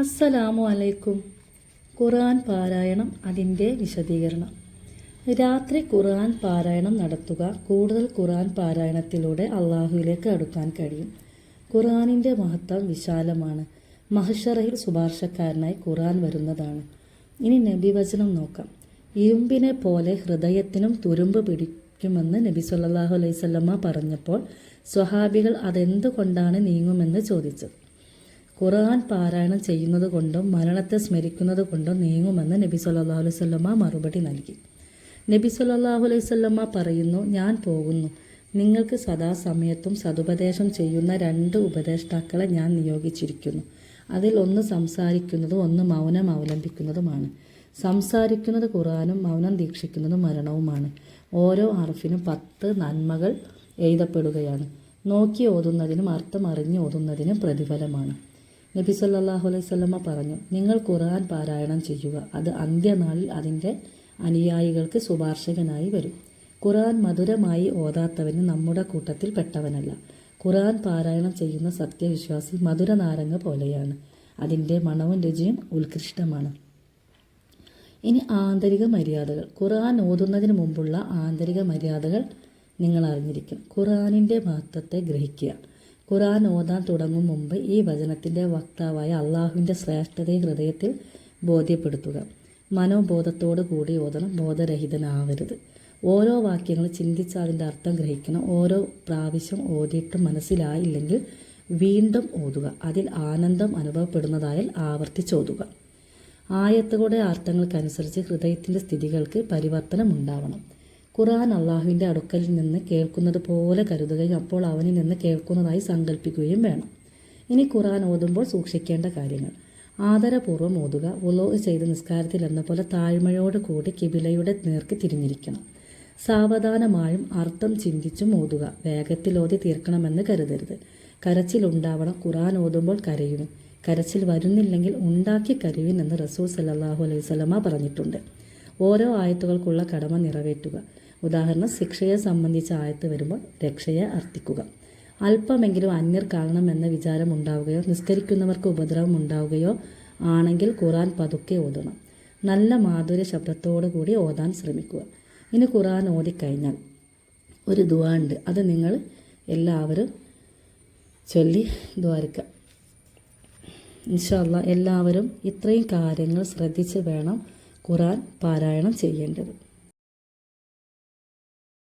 അസ്സലാമു അലൈക്കും. ഖുർആൻ പാരായണം അതിന്റെ വിശദീകരണം. രാത്രി ഖുർആൻ പാരായണം നടത്തുക കൂടുതൽ ഖുർആൻ പാരായണത്തിലൂടെ അള്ളാഹുവിലേക്ക് അടുക്കാൻ കഴിയും. ഖുർആനിന്റെ മഹത്വം വിശാലമാണ്. മഹഷറയിൽ ശുപാർശക്കാരനായി ഖുർആൻ വരുന്നതാണ്. ഇനി നബി വചനം നോക്കാം. ഇരുമ്പിനെ പോലെ ഹൃദയത്തിനും തുരുമ്പ് പിടിക്കുമെന്ന് നബി സല്ലല്ലാഹു അലൈഹി വസല്ലമ പറഞ്ഞപ്പോൾ സ്വഹാബികൾ അതെന്തുകൊണ്ടാണ് നീങ്ങുമെന്ന് ചോദിച്ചു. ഖുർആൻ പാരായണം ചെയ്യുന്നത് കൊണ്ടും മരണത്തെ സ്മരിക്കുന്നത് കൊണ്ടും നീങ്ങുമെന്ന് നബി അലൈഹി വസല്ലമ മറുപടി നൽകി. നബി സല്ലാഹു അലൈഹി വസല്ലമ പറയുന്നു ഞാൻ പോകുന്നു. നിങ്ങൾക്ക് സദാസമയത്തും സതുപദേശം ചെയ്യുന്ന രണ്ട് ഉപദേഷ്ടാക്കളെ ഞാൻ നിയോഗിച്ചിരിക്കുന്നു. അതിൽ ഒന്ന് സംസാരിക്കുന്നതും ഒന്ന് മൗനം അവലംബിക്കുന്നതുമാണ്. സംസാരിക്കുന്നത് ഖുറാനും മൗനം ദീക്ഷിക്കുന്നതും മരണവുമാണ്. ഓരോ അറഫിനും പത്ത് നന്മകൾ എഴുതപ്പെടുകയാണ്. നോക്കി ഓതുന്നതിനും അർത്ഥം അറിഞ്ഞു ഓതുന്നതിനും പ്രതിഫലമാണ്. നബി സല്ലാഹു അലൈഹി വസല്ലമ പറഞ്ഞു നിങ്ങൾ ഖുർആൻ പാരായണം ചെയ്യുക. അത് അന്ത്യനാളിൽ അതിന്റെ അനുയായികൾക്ക് ശുപാർശകനായി വരും. ഖുർആൻ മധുരമായി ഓതാത്തവന് നമ്മുടെ കൂട്ടത്തിൽ പെട്ടവനല്ല. ഖുർആൻ പാരായണം ചെയ്യുന്ന സത്യവിശ്വാസി മധുര നാരങ്ങ പോലെയാണ്. അതിന്റെ മണവും രുചിയും ഉത്കൃഷ്ടമാണ്. ഇനി ആന്തരിക മര്യാദകൾ. ഖുർആൻ ഓതുന്നതിന് മുമ്പുള്ള ആന്തരിക മര്യാദകൾ നിങ്ങൾ അറിഞ്ഞിരിക്കും ഖുർആാനിന്റെ മഹത്വത്തെ ഗ്രഹിക്കുക. ഖുർആൻ ഓതാൻ തുടങ്ങും മുമ്പ് ഈ വചനത്തിന്റെ വക്താവായ അള്ളാഹുവിന്റെ ശ്രേഷ്ഠതയെ ഹൃദയത്തിൽ ബോധ്യപ്പെടുത്തുക. മനോബോധത്തോടു കൂടി ഓതണം. ബോധരഹിതനാവരുത്. ഓരോ വാക്യങ്ങൾ ചിന്തിച്ച് അതിന്റെ അർത്ഥം ഗ്രഹിക്കണം. ഓരോ പ്രാവശ്യം ഓതിയിട്ടും മനസ്സിലായില്ലെങ്കിൽ വീണ്ടും ഓതുക. അതിൽ ആനന്ദം അനുഭവപ്പെടുന്നതായാൽ ആവർത്തിച്ചോതുക ആയത്തുകളുടെ അർത്ഥങ്ങൾക്കനുസരിച്ച് ഹൃദയത്തിന്റെ സ്ഥിതികൾക്ക് പരിവർത്തനം ഖുർആൻ അള്ളാഹുവിന്റെ അടുക്കലിൽ നിന്ന് കേൾക്കുന്നത് പോലെ കരുതുകയും അപ്പോൾ അവനിൽ നിന്ന് കേൾക്കുന്നതായി സങ്കല്പിക്കുകയും വേണം. ഇനി ഖുറാൻ ഓതുമ്പോൾ സൂക്ഷിക്കേണ്ട കാര്യങ്ങൾ. ആദരപൂർവം ഓതുക ഉലോ ചെയ്ത് നിസ്കാരത്തിൽ എന്ന പോലെ താഴ്മയോട് കൂടി കിബിലയുടെ നേർക്ക് തിരിഞ്ഞിരിക്കണം. സാവധാനമായും അർത്ഥം ചിന്തിച്ചും ഓതുക. വേഗത്തിൽ ഓതി തീർക്കണമെന്ന് കരുതരുത്. കരച്ചിലുണ്ടാവണം ഖുറാൻ ഓതുമ്പോൾ കരയുന്നു കരച്ചിൽ വരുന്നില്ലെങ്കിൽ ഉണ്ടാക്കി കരുവിൻ എന്ന് റസൂൽ സല്ലാഹു അലൈഹി സ്വലമ പറഞ്ഞിട്ടുണ്ട്. ഓരോ ആയത്തുകൾക്കുള്ള കടമ നിറവേറ്റുക. ഉദാഹരണം ശിക്ഷയെ സംബന്ധിച്ച ആയത്ത് വരുമ്പോൾ രക്ഷയെ അർത്ഥിക്കുക. അല്പമെങ്കിലും അന്യർ കാണണമെന്ന വിചാരം ഉണ്ടാവുകയോ നിസ്കരിക്കുന്നവർക്ക് ഉപദ്രവം ഉണ്ടാവുകയോ ആണെങ്കിൽ ഖുറാൻ പതുക്കെ ഓതണം. നല്ല മാധുര്യ ശബ്ദത്തോടു കൂടി ഓതാൻ ശ്രമിക്കുക. ഇനി ഖുറാൻ ഓതിക്കഴിഞ്ഞാൽ ഒരു ദുവാ ഉണ്ട്. അത് നിങ്ങൾ എല്ലാവരും ചൊല്ലി ദ്വാരിക്കുക. ഇൻഷല്ല എല്ലാവരും ഇത്രയും കാര്യങ്ങൾ ശ്രദ്ധിച്ച് വേണം ഖുറാൻ പാരായണം ചെയ്യേണ്ടത്.